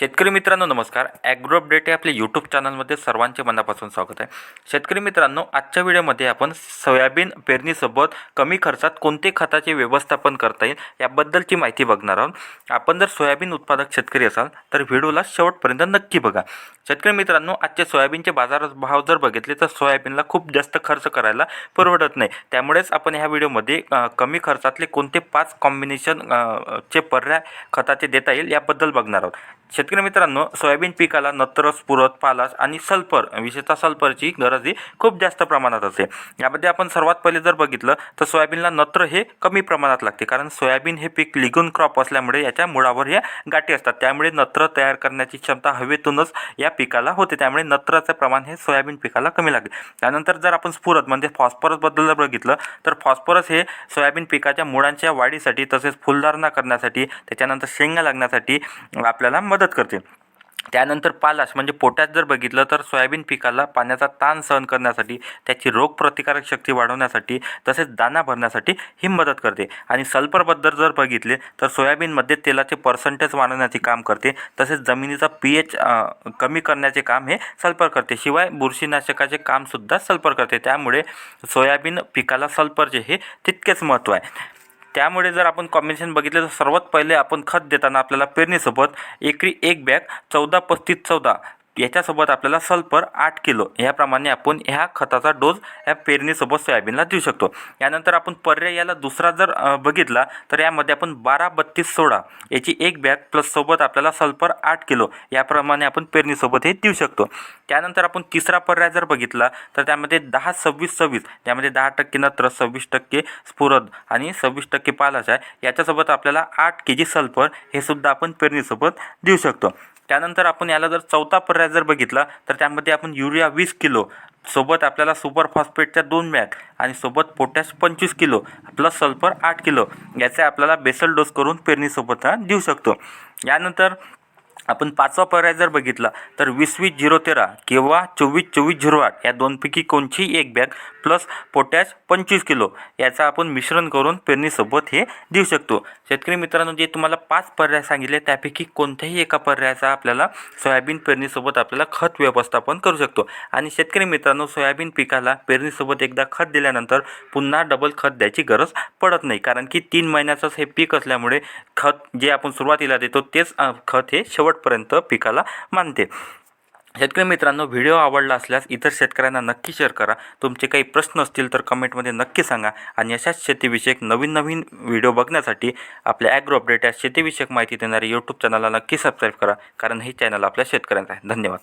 शेतकरी मित्रांनो नमस्कार. ॲग्रो अपडेट हे आपल्या यूट्यूब चॅनलमध्ये सर्वांचे मनापासून स्वागत आहे. शेतकरी मित्रांनो आजच्या व्हिडिओमध्ये आपण सोयाबीन पेरणीसोबत कमी खर्चात कोणते खताचे व्यवस्थापन करता येईल याबद्दलची माहिती बघणार आहोत. आपण जर सोयाबीन उत्पादक शेतकरी असाल तर व्हिडिओला शेवटपर्यंत नक्की बघा. शेतकरी मित्रांनो आजचे सोयाबीनचे बाजार भाव जर बघितले तर सोयाबीनला खूप जास्त खर्च करायला परवडत नाही. त्यामुळेच आपण ह्या व्हिडिओमध्ये कमी खर्चातले कोणते पाच कॉम्बिनेशन चे पर्याय खताचे देता येईल याबद्दल बघणार आहोत. शेतकरी मित्रांनो सोयाबीन पिकाला नत्र स्फुरत पालास आणि सल्फर विशेषतः सल्फरची गरज ही खूप जास्त प्रमाणात असते. यामध्ये आपण सर्वात पहिले जर बघितलं तर सोयाबीनला नत्र हे कमी प्रमाणात लागते. कारण सोयाबीन हे पीक लिगून क्रॉप असल्यामुळे याच्या मुळावर या गाठी असतात. त्यामुळे नत्र तयार करण्याची क्षमता हवेतूनच या पिकाला होते. त्यामुळे नत्राचं प्रमाण हे सोयाबीन पिकाला कमी लागते. त्यानंतर जर आपण स्फुरत म्हणजे फॉस्फरसबद्दल जर बघितलं तर फॉस्फरस हे सोयाबीन पिकाच्या मुळांच्या वाढीसाठी तसेच फुलधारणा करण्यासाठी त्याच्यानंतर शेंगा लागण्यासाठी आपल्याला मदत करते. करते त्यानंतर पालाश म्हणजे पोटॅश जर बघितलं तर सोयाबीन पिकाला पाण्याचा ताण सहन करण्यासाठी त्याची रोगप्रतिकारक शक्ती वाढवण्यासाठी तसेच दाना भरण्यासाठी ही मदत करते. आणि सल्फरबद्दल जर बघितले तर सोयाबीनमध्ये तेलाचे पर्सेंटेज वाढवण्याचे काम करते. तसेच जमिनीचा पी एच कमी करण्याचे काम हे सल्फर करते. शिवाय बुरशीनाशकाचे कामसुद्धा सल्फर करते. त्यामुळे सोयाबीन पिकाला सल्फरचे हे तितकेच महत्त्व आहे. त्यामुळे जर आपण कॉम्बिनेशन बघितलं तर सर्वात पहिले आपण खत देताना आपल्याला पेरणीसोबत एकरी एक बॅग चौदा पस्तीस चौदा याच्यासोबत आपल्याला सल्फर आठ किलो याप्रमाणे आपण ह्या खताचा डोस ह्या पेरणीसोबत सोयाबीनला देऊ शकतो. यानंतर आपण पर्याय याला दुसरा जर बघितला तर यामध्ये आपण बारा बत्तीस सोळा याची एक बॅग प्लस सोबत आपल्याला सल्फर आठ किलो याप्रमाणे आपण पेरणीसोबत हे देऊ शकतो. त्यानंतर आपण तिसरा पर्याय जर बघितला तर त्यामध्ये दहा सव्वीस सव्वीस त्यामध्ये दहा टक्के नत्र सव्वीस टक्के स्फुरद आणि सव्वीस टक्के पालाश आहे याच्यासोबत आपल्याला आठ के जी सल्फर हे सुद्धा आपण पेरणीसोबत देऊ शकतो. त्यानंतर आपण याला जर चौथा पर्याय जर बघितला तर त्यामध्ये आपण युरिया वीस किलो सोबत आपल्याला सुपर फॉस्फेटच्या दोन बॅग आणि सोबत पोटॅश पंचवीस किलो प्लस सल्फर आठ किलो याचे आपल्याला बेसल डोस करून पेरणीसोबत हा देऊ शकतो. यानंतर आपण पाचवा पर्याय जर बघितला तर वीस वीस झिरो तेरा किंवा चोवीस चोवीस झिरो आठ या दोनपैकी कोणचीही एक बॅग प्लस पोटॅश पंचवीस किलो याचा आपण मिश्रण करून पेरणीसोबत हे देऊ शकतो. शेतकरी मित्रांनो जे तुम्हाला पाच पर्याय सांगितले त्यापैकी कोणत्याही एका पर्यायाचा आपल्याला सोयाबीन पेरणीसोबत आपल्याला खत व्यवस्थापन करू शकतो. आणि शेतकरी मित्रांनो सोयाबीन पिकाला पेरणीसोबत एकदा खत दिल्यानंतर पुन्हा डबल खत द्यायची गरज पडत नाही. कारण की तीन महिन्याचंच हे पीक असल्यामुळे खत जे आपण सुरुवातीला देतो तेच खत हे शेवटपर्यंत पिकाला मानते. शेतकरी मित्रांनो व्हिडिओ आवडला असल्यास इतर शेतकऱ्यांना नक्की शेअर करा. तुमचे काही प्रश्न असतील तर कमेंटमध्ये नक्की सांगा. आणि अशाच शेतीविषयक नवीन नवीन व्हिडिओ बघण्यासाठी आपल्या ॲग्रो अपडेट या शेतीविषयक माहिती देणाऱ्या यूट्यूब चॅनलला नक्की सबस्क्राईब करा. कारण हे चॅनल आपल्या शेतकऱ्यांचं आहे. धन्यवाद.